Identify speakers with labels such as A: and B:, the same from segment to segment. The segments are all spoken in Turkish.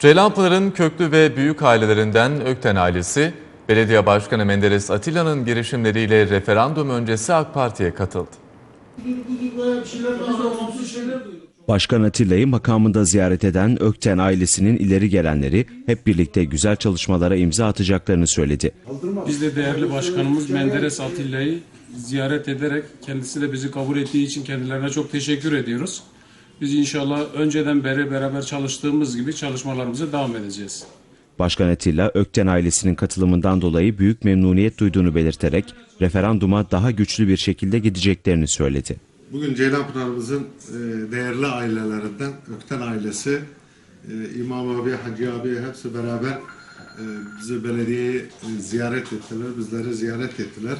A: Ceylanpınar'ın köklü ve büyük ailelerinden Ökten ailesi, Belediye Başkanı Menderes Atilla'nın girişimleriyle referandum öncesi AK Parti'ye katıldı.
B: Başkan Atilla'yı makamında ziyaret eden Ökten ailesinin ileri gelenleri hep birlikte güzel çalışmalara imza atacaklarını söyledi.
C: Biz de değerli başkanımız Menderes Atilla'yı ziyaret ederek kendisi de bizi kabul ettiği için kendilerine çok teşekkür ediyoruz. Biz inşallah önceden beri beraber çalıştığımız gibi çalışmalarımıza devam edeceğiz.
B: Başkan Atilla, Ökten ailesinin katılımından dolayı büyük memnuniyet duyduğunu belirterek referanduma daha güçlü bir şekilde gideceklerini söyledi.
D: Bugün Ceylanpınar'ımızın e, değerli ailelerinden Ökten ailesi, e, İmam abi, Hacı abi hepsi beraber e, bizi belediyeye e, ziyaret ettiler, bizleri ziyaret ettiler.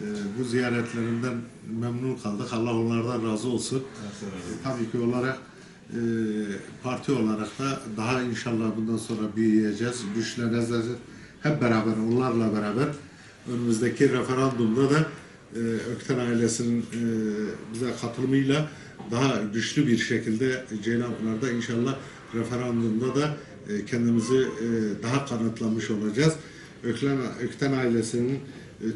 D: E, Bu ziyaretlerinden memnun kaldık. Allah onlardan razı olsun. E, Tabii ki olarak e, parti olarak da daha inşallah bundan sonra büyüyeceğiz, güçleneceğiz. Hep beraber onlarla beraber önümüzdeki referandumda da e, Ökten ailesinin e, bize katılımıyla daha güçlü bir şekilde Ceylanpınar'da inşallah referandumda da e, kendimizi e, daha kanıtlamış olacağız. Ökten, Ökten ailesinin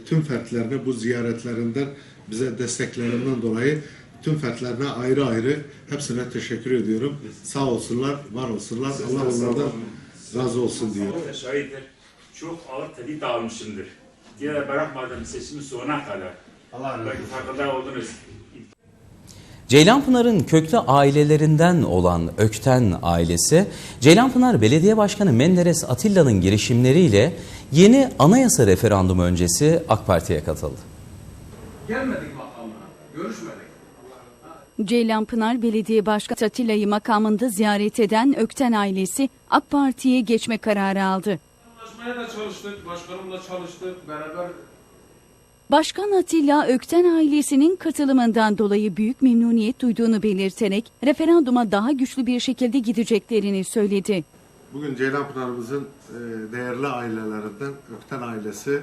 D: tüm fertlerine bu ziyaretlerinden bize desteklerinden dolayı tüm fertlerine ayrı ayrı hepsine teşekkür ediyorum. Sağ olsunlar, var olsunlar. Allah onlardan razı olsun diyor.
E: da şahittir. Çok ağır tehdit almışımdır. Diğer bırakmadım sesimi sonuna kadar. Belki farkında oldunuz.
F: Ceylanpınar'ın köklü ailelerinden olan Ökten ailesi, Ceylanpınar Belediye Başkanı Menderes Atilla'nın girişimleriyle yeni anayasa referandumu öncesi AK Parti'ye katıldı.
G: Gelmedik makamına, görüşmedik.
H: Ceylanpınar Belediye Başkanı Atilla'yı makamında ziyaret eden Ökten ailesi AK Parti'ye geçme kararı aldı.
G: Anlaşmaya da çalıştık, başkanımla çalıştık, beraber
H: Başkan Atilla Ökten ailesinin katılımından dolayı büyük memnuniyet duyduğunu belirterek referanduma daha güçlü bir şekilde gideceklerini söyledi.
D: Bugün Ceylanpınar'ımızın e, değerli ailelerinden Ökten ailesi,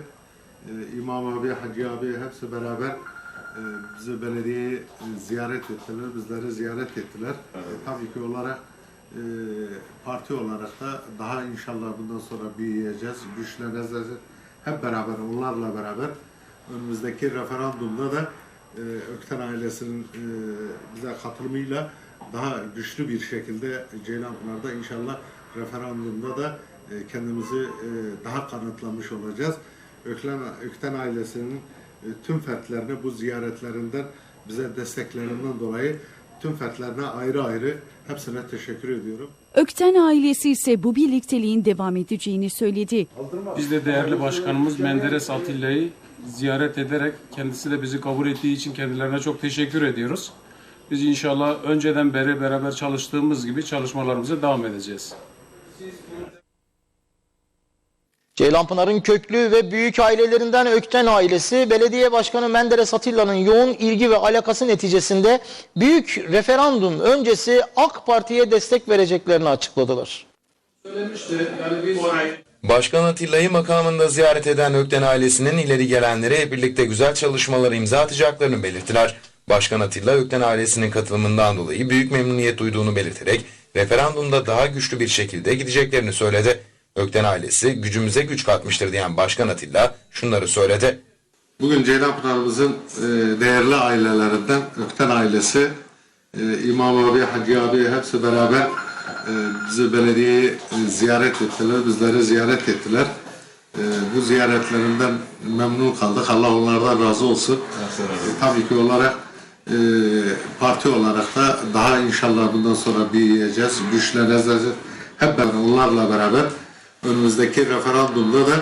D: e, İmam abi, Hacı abi hepsi beraber e, bizi belediyeye e, ziyaret ettiler, bizleri ziyaret ettiler. E, tabii ki olarak e, parti olarak da daha inşallah bundan sonra büyüyeceğiz, güçleneceğiz. Hep beraber onlarla beraber önümüzdeki referandumda da Ökten ailesinin bize katılımıyla daha güçlü bir şekilde Ceylanpınar'da inşallah referandumda da e, kendimizi e, daha kanıtlamış olacağız. Ökten, Ökten ailesinin e, tüm fertlerine bu ziyaretlerinden bize desteklerinden dolayı tüm fertlerine ayrı ayrı hepsine teşekkür ediyorum.
H: Ökten ailesi ise bu birlikteliğin devam edeceğini söyledi.
C: Biz de değerli başkanımız Menderes Atilla'yı ziyaret ederek kendisi de bizi kabul ettiği için kendilerine çok teşekkür ediyoruz. Biz inşallah önceden beri beraber çalıştığımız gibi çalışmalarımıza devam edeceğiz.
I: Ceylanpınar'ın köklü ve büyük ailelerinden Ökten ailesi, Belediye Başkanı Menderes Atilla'nın yoğun ilgi ve alakası neticesinde büyük referandum öncesi AK Parti'ye destek vereceklerini açıkladılar.
G: söylemişti. Yani biz
J: Başkan Atilla'yı makamında ziyaret eden Ökten ailesinin ileri gelenleri hep birlikte güzel çalışmalara imza atacaklarını belirttiler. Başkan Atilla Ökten ailesinin katılımından dolayı büyük memnuniyet duyduğunu belirterek referandumda daha güçlü bir şekilde gideceklerini söyledi. Ökten ailesi gücümüze güç katmıştır diyen Başkan Atilla şunları söyledi.
D: Bugün Ceylanpınar'ımızın e, değerli ailelerinden Ökten ailesi, e, İmam abi, Hacı abi hepsi beraber e, bizi belediyeye e, ziyaret ettiler, bizleri ziyaret ettiler. Bu ziyaretlerinden memnun kaldık. Allah onlardan razı olsun. Tabii ki olarak e, parti olarak da daha inşallah bundan sonra büyüyeceğiz, güçleneceğiz. Hep beraber onlarla beraber önümüzdeki referandumda da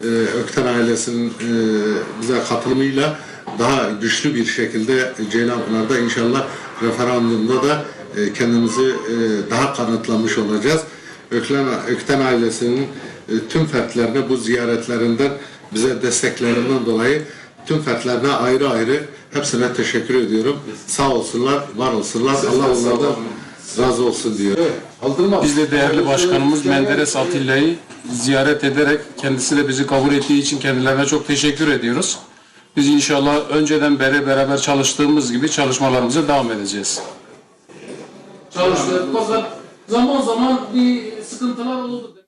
D: e, Ökten ailesinin e, bize katılımıyla daha güçlü bir şekilde Ceylanpınar'da inşallah referandumda da e, kendimizi e, daha kanıtlamış olacağız. Ökten, Ökten ailesinin e, tüm fertlerine bu ziyaretlerinden bize desteklerinden dolayı tüm fertlerine ayrı ayrı hepsine teşekkür ediyorum. Sağ olsunlar, var olsunlar. Allah onlardan razı olsun diyor.
C: Biz de değerli başkanımız Menderes Atilla'yı ziyaret ederek kendisi de bizi kabul ettiği için kendilerine çok teşekkür ediyoruz. Biz inşallah önceden beri beraber çalıştığımız gibi çalışmalarımıza devam edeceğiz.
G: çalıştık. Fakat zaman zaman bir
C: sıkıntılar oldu.